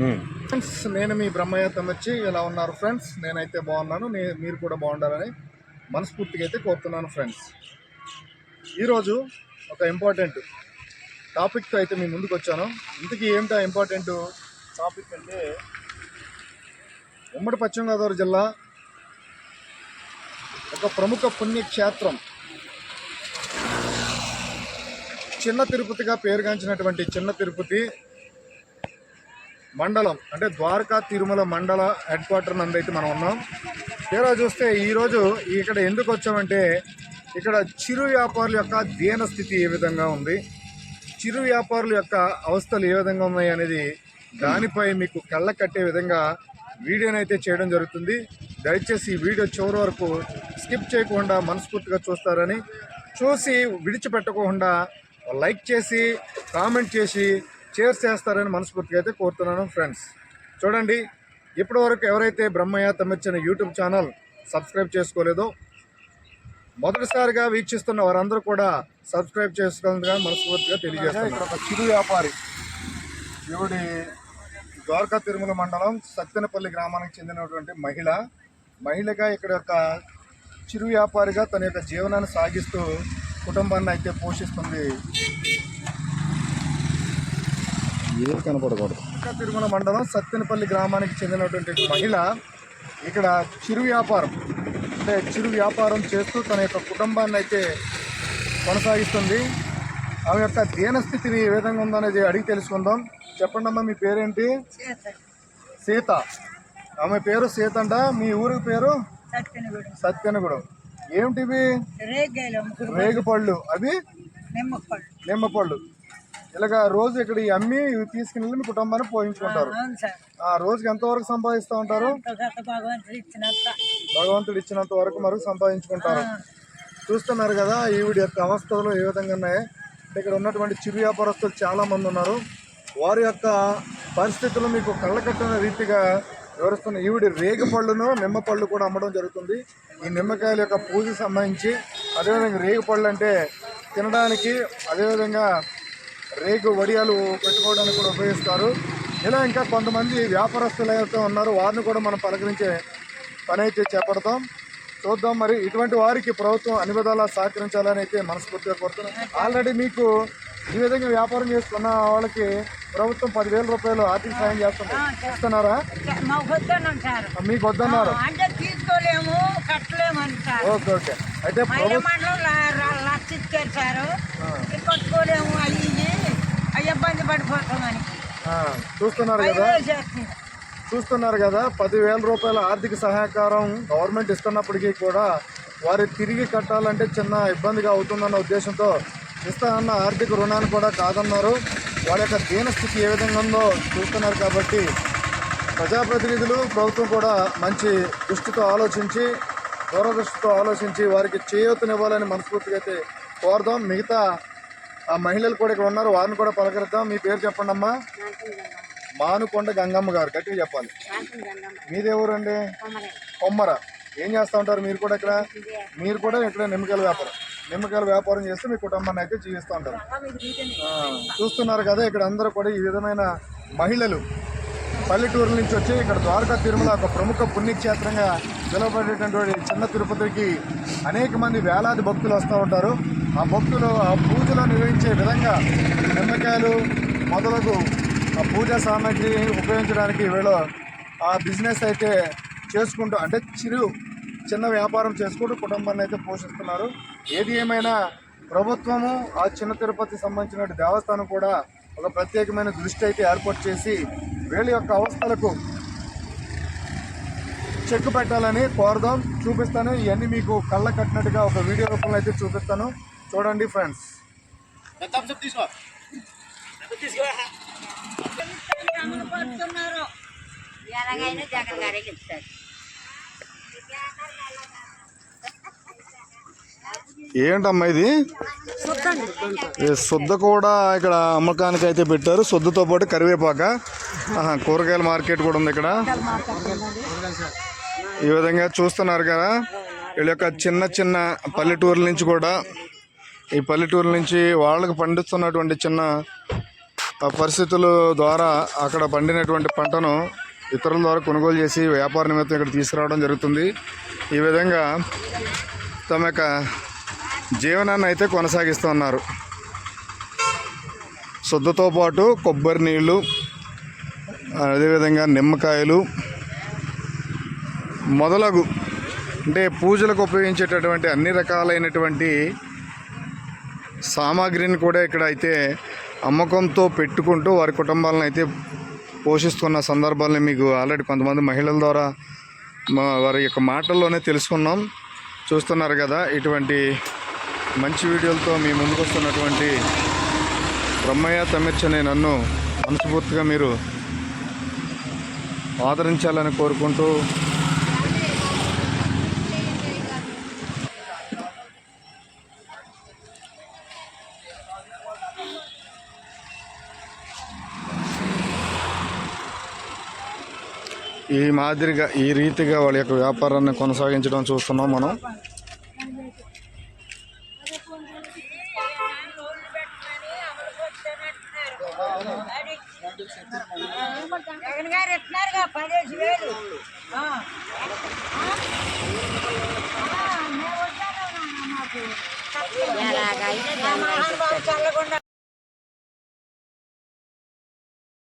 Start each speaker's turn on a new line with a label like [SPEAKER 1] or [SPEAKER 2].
[SPEAKER 1] Friends నేను మీ బ్రహ్మయ్య తమ్మచ్చి ఎలా ఉన్నారు ఫ్రెండ్స్. నేనైతే బాగున్నాను. నే- మీరు కూడా బాగుండాలని మనస్ఫూర్తిగా అయితే కోరుతున్నాను ఫ్రెండ్స్. ఈరోజు ఒక ఇంపార్టెంట్ టాపిక్తో అయితే మీ ముందుకు వచ్చాను. ఇంతకీ ఏమిటా ఇంపార్టెంట్ టాపిక్ అంటే ఉమ్మడి పశ్చిమ గోదావరి జిల్లా ఒక ప్రముఖ పుణ్యక్షేత్రం. చిన్న తిరుపతిగా పేరుగాంచినటువంటి చిన్న తిరుపతి మండలం అంటే ద్వారకా తిరుమల మండల హెడ్ క్వార్టర్ నందు అయితే మనం ఉన్నాం. తీరా చూస్తే ఈరోజు ఇక్కడ ఎందుకు వచ్చామంటే ఇక్కడ చిరు వ్యాపారుల యొక్క దీన స్థితి ఏ విధంగా ఉంది చిరు వ్యాపారుల యొక్క అవస్థలు ఏ విధంగా ఉన్నాయి అనేది దానిపై మీకు కళ్ళ కట్టే విధంగా వీడియోనైతే అయితే చేయడం జరుగుతుంది. దయచేసి వీడియో చివరి వరకు స్కిప్ చేయకుండా మనస్ఫూర్తిగా చూస్తారని చూసి విడిచిపెట్టకుండా లైక్ చేసి కామెంట్ చేసి షేర్ చేస్తారని మనస్ఫూర్తిగా అయితే కోరుతున్నాను ఫ్రెండ్స్ చూడండి ఇప్పటి వరకు ఎవరైతే బ్రహ్మయ్య తమ్మిచ్చిన యూట్యూబ్ ఛానల్ సబ్స్క్రైబ్ చేసుకోలేదో మొదటిసారిగా వీక్షిస్తున్న వారందరూ కూడా సబ్స్క్రైబ్ చేసుకోవాలని మనస్ఫూర్తిగా తెలియజేస్తారు ఇక్కడ ఒక చిరు వ్యాపారి ఈవిడి ద్వారకా తిరుమల మండలం సత్తెనపల్లి గ్రామానికి చెందినటువంటి మహిళ. మహిళగా ఇక్కడ యొక్క చిరు వ్యాపారిగా తన యొక్క జీవనాన్ని సాగిస్తూ కుటుంబాన్ని అయితే పోషిస్తుంది. ఏ కనపడకూడదు. తిరుమల మండలం సత్తెనపల్లి గ్రామానికి చెందినటువంటి మహిళ ఇక్కడ చిరు వ్యాపారం అంటే చిరు వ్యాపారం చేస్తూ తన యొక్క కుటుంబాన్ని అయితే కొనసాగిస్తుంది. ఆమె యొక్క దీనస్థితిని ఏ విధంగా ఉందనేది అడిగి తెలుసుకుందాం. చెప్పండి అమ్మా మీ పేరేంటి? సీత. ఆమె పేరు సీత అంట. మీ ఊరి పేరు?
[SPEAKER 2] సత్యనగుడు
[SPEAKER 1] ఏమిటివి?
[SPEAKER 2] అమ్ముకుని
[SPEAKER 1] రేగుపళ్ళు. అవి?
[SPEAKER 2] నిమ్మపళ్ళు.
[SPEAKER 1] నిమ్మపళ్ళు. ఇలాగ రోజు ఇక్కడ ఈ అమ్మి ఇవి తీసుకుని వెళ్ళి మీ కుటుంబాన్ని
[SPEAKER 2] సార్.
[SPEAKER 1] ఆ రోజుకి ఎంతవరకు సంపాదిస్తూ ఉంటారు?
[SPEAKER 2] భగవంతుడు ఇచ్చినంత.
[SPEAKER 1] వరకు మరకు సంపాదించుకుంటారు. చూస్తున్నారు కదా ఈవిడ యొక్క అవస్థలు ఏ విధంగా ఉన్నాయి? ఇక్కడ ఉన్నటువంటి చిరు వ్యాపారస్తులు చాలా మంది ఉన్నారు. వారి యొక్క పరిస్థితులు మీకు కళ్ళకట్టిన రీతిగా వివరిస్తున్న ఈవిడి రేగు పళ్ళును నిమ్మ పళ్ళు కూడా అమ్మడం జరుగుతుంది. ఈ నిమ్మకాయల యొక్క పూజకి సంబంధించి అదేవిధంగా రేగు పళ్ళు అంటే తినడానికి అదేవిధంగా రేగు వడియాలు పెట్టుకోవడానికి కూడా ఉపయోగిస్తారు. ఇలా ఇంకా కొంతమంది వ్యాపారస్తులు అయితే ఉన్నారు వారిని కూడా మనం పలకరించే పని అయితే చేపడతాం. చూద్దాం మరి ఇటువంటి వారికి ప్రభుత్వం అన్ని విధాలా సహకరించాలని అయితే మనస్ఫూర్తిగా కోరుతున్నాం. ఆల్రెడీ మీకు ఈ విధంగా వ్యాపారం చేసుకున్న వాళ్ళకి ప్రభుత్వం పదివేల రూపాయలు ఆర్థిక సాయం చేస్తుంది. ఇస్తున్నారా?
[SPEAKER 2] మాకు
[SPEAKER 1] వద్దన్నారు. Okay okay. అయితే
[SPEAKER 2] మహిళా
[SPEAKER 1] ప్రభుత్వం
[SPEAKER 2] మండలం లక్ష ఇచ్చారు సార్ ఇది కట్టుకోలేము అవి ఇవి అవి ఇబ్బంది పడిపోతామని
[SPEAKER 1] చూస్తున్నారు కదా? చూస్తున్నారు కదా పదివేల రూపాయల ఆర్థిక సహకారం గవర్నమెంట్ ఇస్తున్నప్పటికీ కూడా వారి తిరిగి కట్టాలంటే చిన్న ఇబ్బందిగా అవుతుందన్న ఉద్దేశంతో ఇస్తానన్న ఆర్థిక రుణాన్ని కూడా కాదన్నారు. వాళ్ళ యొక్క దీనస్థితి ఏ విధంగా ఉందో చూస్తున్నారు కాబట్టి ప్రజాప్రతినిధులు ప్రభుత్వం కూడా మంచి దృష్టితో ఆలోచించి దూరదృష్టితో ఆలోచించి వారికి చేయూతనివ్వాలని మనస్ఫూర్తిగా అయితే కోరదాం. మిగతా ఆ మహిళలు కూడా ఇక్కడ ఉన్నారు. వారిని కూడా పలకరిద్దాం. మీ పేరు చెప్పండి అమ్మా. మానుకొండ గంగమ్మ గారు గట్టిగా చెప్పాలి. మీదే అండి కొమ్మర. ఏం చేస్తూ ఉంటారు మీరు కూడా ఇక్కడ? మీరు కూడా ఇక్కడ నిమ్మకాయల వ్యాపారం. నిమ్మకాయల వ్యాపారం చేస్తే మీ కుటుంబాన్ని అయితే జీవిస్తూ ఉంటారు. చూస్తున్నారు కదా ఇక్కడ అందరూ కూడా ఈ విధమైన మహిళలు. పల్లెటూరు నుంచి వచ్చి ఇక్కడ ద్వారకా తిరుమల ఒక ప్రముఖ పుణ్యక్షేత్రంగా పిలువబడేటటువంటి చిన్న తిరుపతికి అనేక మంది వేలాది భక్తులు వస్తూ ఉంటారు. ఆ భక్తులు ఆ పూజలో నిర్వహించే విధంగా నిమ్మకాయలు మొదలగు ఆ పూజా సామాగ్రి ఉపయోగించడానికి వీళ్ళు ఆ బిజినెస్ అయితే చేసుకుంటూ అంటే చిరు చిన్న వ్యాపారం చేసుకుంటూ కుటుంబాన్ని అయితే పోషిస్తున్నారు. ఏది ఏమైనా ప్రభుత్వము ఆ చిన్న తిరుపతి సంబంధించిన దేవస్థానం కూడా ఒక ప్రత్యేకమైన దృష్టి అయితే ఏర్పాటు చేసి వీళ్ళ యొక్క అవస్థలకు చెక్ పెట్టాలని కోరదాం. చూపిస్తాను. ఇవన్నీ మీకు కళ్ళ కట్టినట్టుగా ఒక వీడియో రూపంలో అయితే చూపిస్తాను. చూడండి ఫ్రెండ్స్.
[SPEAKER 2] పడుతున్నారు
[SPEAKER 3] ఎలాగైనా జగన్ గారే గెలుస్తారు.
[SPEAKER 1] ఏంటమ్మా ఇది? శుద్ధ కూడా ఇక్కడ అమ్మకానికి అయితే పెట్టారు. శుద్ధతో పాటు కరివేపాక. ఆహా, కూరగాయల మార్కెట్ కూడా ఉంది ఇక్కడ. ఈ విధంగా చూస్తున్నారు కదా. వీళ్ళ యొక్క చిన్న చిన్న పల్లెటూరుల నుంచి కూడా ఈ పల్లెటూరు నుంచి వాళ్ళకు పండిస్తున్నటువంటి చిన్న ఆ పరిస్థితుల ద్వారా అక్కడ పండినటువంటి పంటను ఇతరుల ద్వారా కొనుగోలు చేసి వ్యాపార నిమిత్తం ఇక్కడ తీసుకురావడం జరుగుతుంది. ఈ విధంగా తమ యొక్క జీవనాన్ని అయితే కొనసాగిస్తున్నారు శుద్ధతో పాటు కొబ్బరి నీళ్ళు అదేవిధంగా నిమ్మకాయలు మొదలగు అంటే పూజలకు ఉపయోగించేటటువంటి అన్ని రకాలైనటువంటి సామాగ్రిని కూడా ఇక్కడ అయితే అమ్మకంతో పెట్టుకుంటూ వారి కుటుంబాలను అయితే పోషిస్తున్న సందర్భాలని మీకు ఆల్రెడీ కొంతమంది మహిళల ద్వారా మా వారి యొక్క మాటల్లోనే తెలుసుకున్నాం. చూస్తున్నారు కదా ఇటువంటి మంచి వీడియోలతో మీ ముందుకు వస్తున్నటువంటి బ్రహ్మయ్య తమిర్చనే నన్ను మనస్ఫూర్తిగా మీరు ఆదరించాలని కోరుకుంటూ ఈ మాదిరిగా ఈ రీతిగా వాళ్ళ యొక్క వ్యాపారాన్ని కొనసాగించడం చూస్తున్నాం మనం
[SPEAKER 2] జగన్ గారు ఎట్టినారుగా పదిహేను వేలు మాకు. చల్లకుండా